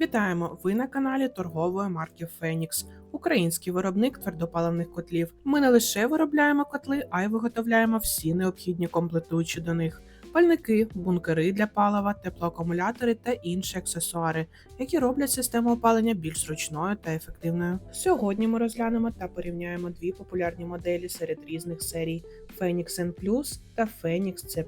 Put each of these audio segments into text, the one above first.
Вітаємо! Ви на каналі торгової марки Фенікс, український виробник твердопаливних котлів. Ми не лише виробляємо котли, а й виготовляємо всі необхідні комплектуючі до них: пальники, бункери для палива, теплоакумулятори та інші аксесуари, які роблять систему опалення більш зручною та ефективною. Сьогодні ми розглянемо та порівняємо дві популярні моделі серед різних серій Phoenix N та Phoenix C+.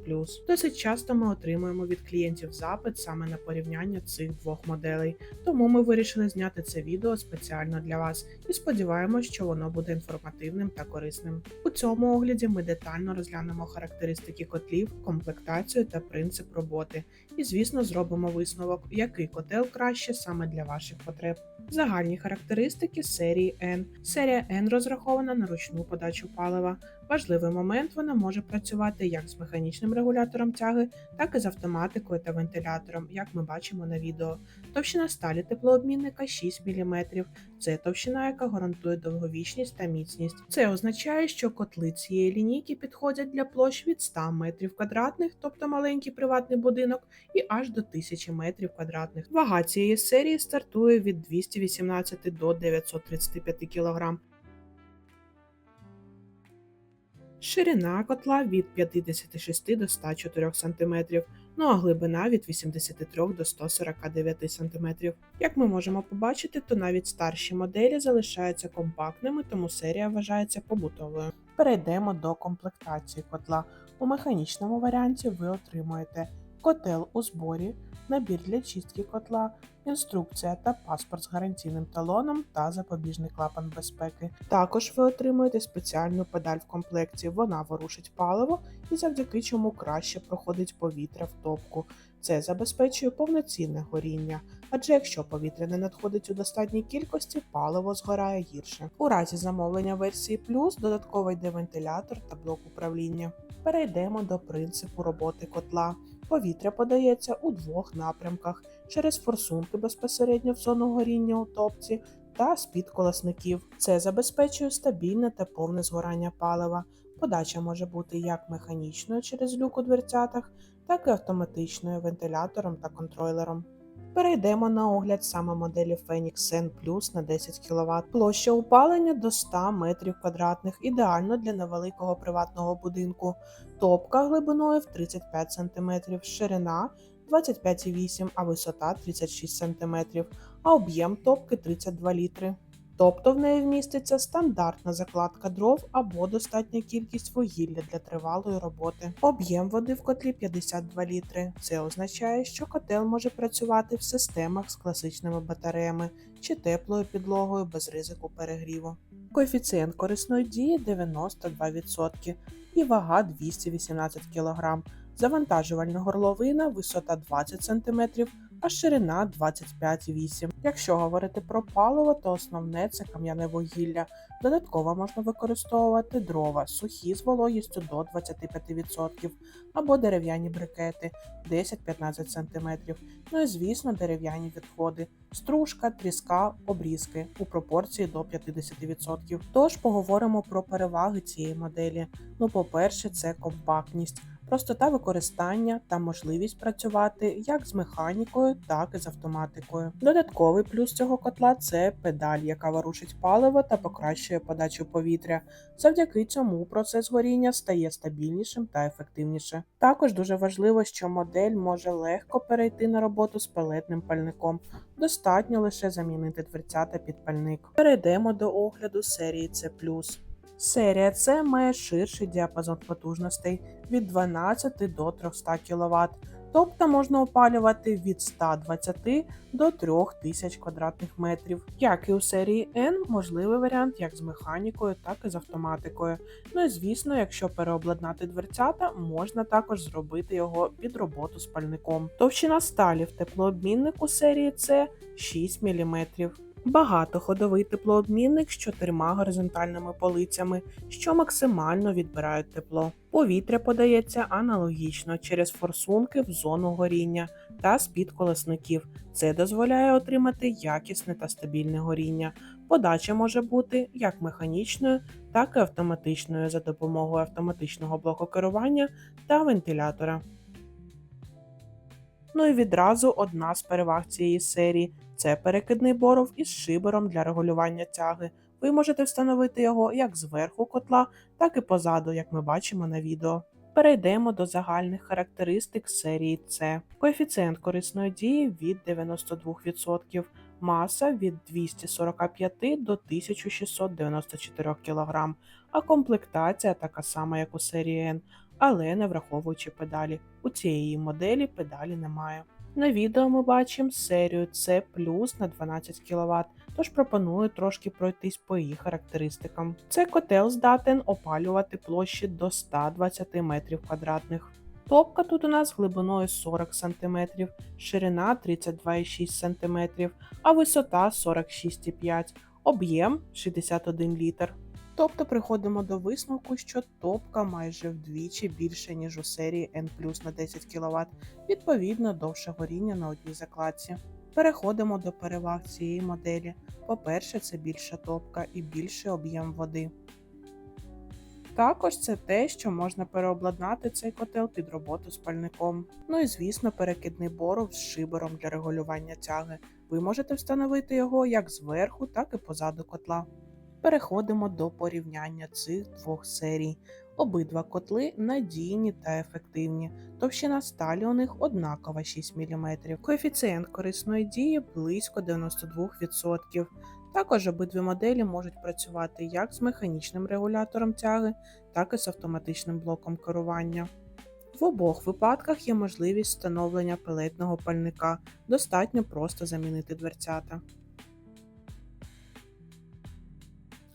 Досить часто ми отримуємо від клієнтів запит саме на порівняння цих двох моделей. Тому ми вирішили зняти це відео спеціально для вас і сподіваємось, що воно буде інформативним та корисним. У цьому огляді ми детально розглянемо характеристики котлів, комплектацію та принцип роботи. І, звісно, зробимо висновок, який котел краще саме для ваших потреб. Загальні характеристики серії N. Серія N розрахована на ручну подачу палива. Важливий момент вона може працювати як з механічним регулятором тяги, так і з автоматикою та вентилятором, як ми бачимо на відео. Товщина сталі теплообмінника 6 мм. Це товщина, яка гарантує довговічність та міцність. Це означає, що котли цієї лінійки підходять для площ від 100 метрів квадратних, тобто маленький приватний будинок, і аж до 1000 метрів квадратних. Вага цієї серії стартує від 218 до 935 кг. Ширина котла від 56 до 104 см, ну а глибина від 83 до 149 см. Як ми можемо побачити, то навіть старші моделі залишаються компактними, тому серія вважається побутовою. Перейдемо до комплектації котла. У механічному варіанті ви отримуєте котел у зборі, набір для чистки котла, інструкція та паспорт з гарантійним талоном та запобіжний клапан безпеки. Також ви отримуєте спеціальну педаль в комплекті. Вона ворушить паливо і завдяки чому краще проходить повітря в топку. Це забезпечує повноцінне горіння, адже якщо повітря не надходить у достатній кількості, паливо згорає гірше. У разі замовлення версії плюс додатково йде вентилятор та блок управління. Перейдемо до принципу роботи котла. Повітря подається у двох напрямках через форсунки безпосередньо в зону горіння у топці та з-під колесників. Це забезпечує стабільне та повне згорання палива. Подача може бути як механічною через люк у дверцятах, так і автоматичною вентилятором та контролером. Перейдемо на огляд саме моделі Phoenix N Plus на 10 кВт. Площа опалення до 100 метрів квадратних, ідеально для невеликого приватного будинку. Топка глибиною в 35 см, ширина 25,8 а висота 36 см, а об'єм топки 32 літри. Тобто в неї вміститься стандартна закладка дров або достатня кількість вугілля для тривалої роботи. Об'єм води в котлі 52 літри. Це означає, що котел може працювати в системах з класичними батареями чи теплою підлогою без ризику перегріву. Коефіцієнт корисної дії 92% і вага 218 кг. Завантажувальна горловина, висота 20 см, а ширина 25,8. Якщо говорити про паливо, то основне це кам'яне вугілля. Додатково можна використовувати дрова, сухі з вологістю до 25% або дерев'яні брикети 10-15 см. Ну і звісно, дерев'яні відходи, стружка, тріска, обрізки у пропорції до 50%. Тож поговоримо про переваги цієї моделі. Ну, по-перше, це компактність простота використання та можливість працювати як з механікою, так і з автоматикою. Додатковий плюс цього котла це педаль, яка ворушить паливо та покращує подачу повітря. Завдяки цьому процес горіння стає стабільнішим та ефективніше. Також дуже важливо, що модель може легко перейти на роботу з пелетним пальником. Достатньо лише замінити дверцята під пальник. Перейдемо до огляду серії C+. Серія С має ширший діапазон потужностей від 12 до 300 кВт, тобто можна опалювати від 120 до 3000 квадратних метрів. Як і у серії N, можливий варіант як з механікою, так і з автоматикою. Ну і звісно, якщо переобладнати дверцята, можна також зробити його під роботу з пальником. Товщина сталі в теплообміннику серії С 6 мм. Багатоходовий теплообмінник з чотирма горизонтальними полицями, що максимально відбирають тепло. Повітря подається аналогічно через форсунки в зону горіння та з-під колесників. Це дозволяє отримати якісне та стабільне горіння. Подача може бути як механічною, так і автоматичною за допомогою автоматичного блоку керування та вентилятора. Ну і відразу одна з переваг цієї серії це перекидний боров із шибером для регулювання тяги. Ви можете встановити його як зверху котла, так і позаду, як ми бачимо на відео. Перейдемо до загальних характеристик серії С. Коефіцієнт корисної дії від 92%, маса від 245 до 1694 кг, а комплектація така сама, як у серії N, але не враховуючи педалі. У цієї моделі педалі немає. На відео ми бачимо серію C на 12 кВт, тож пропоную трошки пройтись по її характеристикам. Цей котел здатен опалювати площі до 120 метрів квадратних. Топка тут у нас глибиною 40 см, ширина 32,6 см, а висота 46,5 об'єм 61 літр. Тобто приходимо до висновку, що топка майже вдвічі більше, ніж у серії N на 10 кВт, відповідно довше горіння на одній закладці. Переходимо до переваг цієї моделі. По-перше, це більша топка і більший об'єм води. Також це те, що можна переобладнати цей котел під роботу з пальником. Ну і звісно, перекидний боров з шибером для регулювання тяги. Ви можете встановити його як зверху, так і позаду котла. Переходимо до порівняння цих двох серій. Обидва котли надійні та ефективні. Товщина сталі у них однакова 6 мм. Коефіцієнт корисної дії близько 92%. Також обидві моделі можуть працювати як з механічним регулятором тяги, так і з автоматичним блоком керування. В обох випадках є можливість встановлення пелетного пальника, достатньо просто замінити дверцята.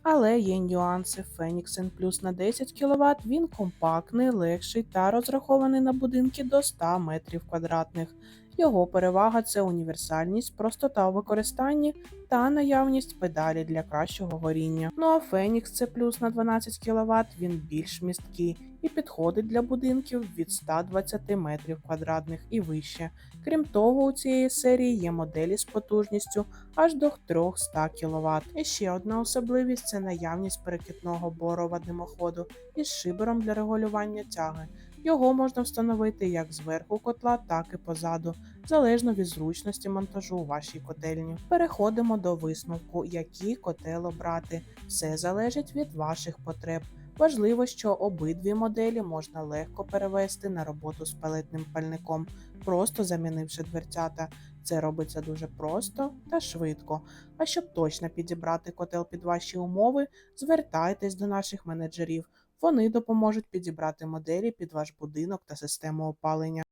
Але є нюанси. Phoenix N Plus на 10 кВт, він компактний, легший та розрахований на будинки до 100 метрів квадратних. Його перевага це універсальність, простота у використанні та наявність педалі для кращого горіння. Ну а Phoenix C Plus на 12 кВт він більш місткий і підходить для будинків від 120 метрів квадратних і вище. Крім того, у цієї серії є моделі з потужністю аж до 300 кВт. І ще одна особливість це наявність перекидного борова димоходу із шибером для регулювання тяги. Його можна встановити як зверху котла, так і позаду, залежно від зручності монтажу у вашій котельні. Переходимо до висновку, який котел обрати. Все залежить від ваших потреб. Важливо, що обидві моделі можна легко перевести на роботу з палетним пальником, просто замінивши дверцята. Це робиться дуже просто та швидко. А щоб точно підібрати котел під ваші умови, звертайтесь до наших менеджерів. Вони допоможуть підібрати моделі під ваш будинок та систему опалення.